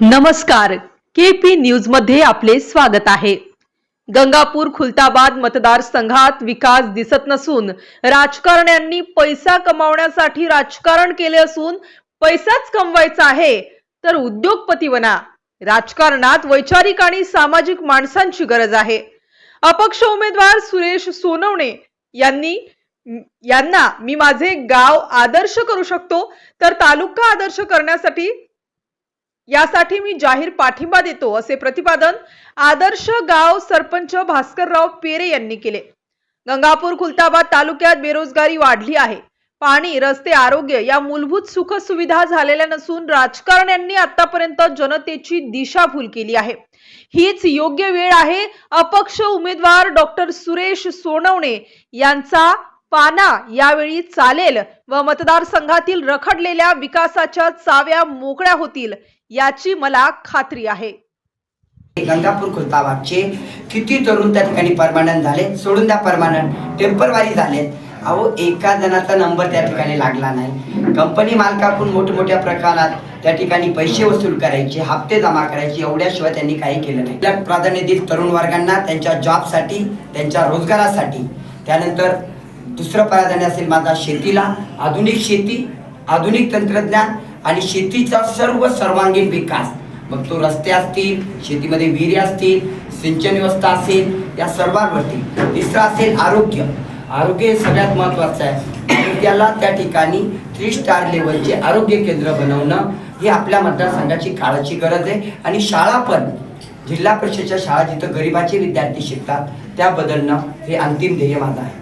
नमस्कार. केपी न्यूजमध्ये आपले स्वागत आहे. गंगापूर खुलताबाद मतदारसंघात विकास दिसत नसून राजकारण्यांनी पैसा कमावण्यासाठी राजकारण केले असून पैसाच कमवायचा आहे. तर उद्योगपती बना राजकारणात वैचारिक आणि सामाजिक माणसांची गरज आहे. अपक्ष उमेदवार सुरेश सोनवणे यांनी यांना मी माझे गाव आदर्श करू शकतो तर तालुका आदर्श करण्यासाठी यासाठी मी जाहीर पाठिंबा देतो असे प्रतिपादन आदर्श गाव सरपंच भास्करराव पेरे यांनी केले. गंगापूर खुलताबाद तालुक्यात बेरोजगारी वाढली आहे. पाणी रस्ते आरोग्य या मूलभूत सुख सुविधा झालेल्या नसून राजकारण्यांनी आतापर्यंत जनतेची दिशाभूल केली आहे. हीच योग्य वेळ आहे अपक्ष उमेदवार डॉक्टर सुरेश सोनवणे यांचा पाना यावेळी चालेल व मतदारसंघातील रखडलेल्या विकासाच्या चाव्या मोकळ्या होतील याची मला खात्री आहे. गंगापूर खुलताबादचे किती तरुण त्या ठिकाणी परमानंट झाले सोडून द्या परमानंट टेम्परवारी झालेत. अहो एका जणाचा नंबर त्या ठिकाणी लागला नाही. कंपनी मालकाकडून मोठमोठ्या प्रकारात त्या ठिकाणी पैसे वसूल करायचे हप्ते जमा करायचे एवढ्याशिवाय त्यांनी काही केलं नाही. उलट प्राधान्य देत तरुण वर्गांना त्यांच्या जॉबसाठी त्यांच्या रोजगारासाठी. त्यानंतर दुसरं प्राधान्य असेल माझा शेतीला. आधुनिक शेती आधुनिक तंत्रज्ञान आणि शेतीचा सर्व सर्वांगीण विकास. मग तो रस्ते असतील शेतीमध्ये विहिरी असतील सिंचन व्यवस्था असेल या सर्वांवरती. तिसरं असेल आरोग्य. आरोग्य हे सगळ्यात महत्त्वाचं आहे. आरोग्याला त्या ठिकाणी थ्री स्टार लेवलचे आरोग्य केंद्र बनवणं ही आपल्या मतदारसंघाची काळाची गरज आहे. आणि शाळा पण. जिल्हा परिषदेच्या शाळा जिथं गरिबाचे विद्यार्थी शिकतात त्या बदलणं हे अंतिम ध्येय माझं आहे.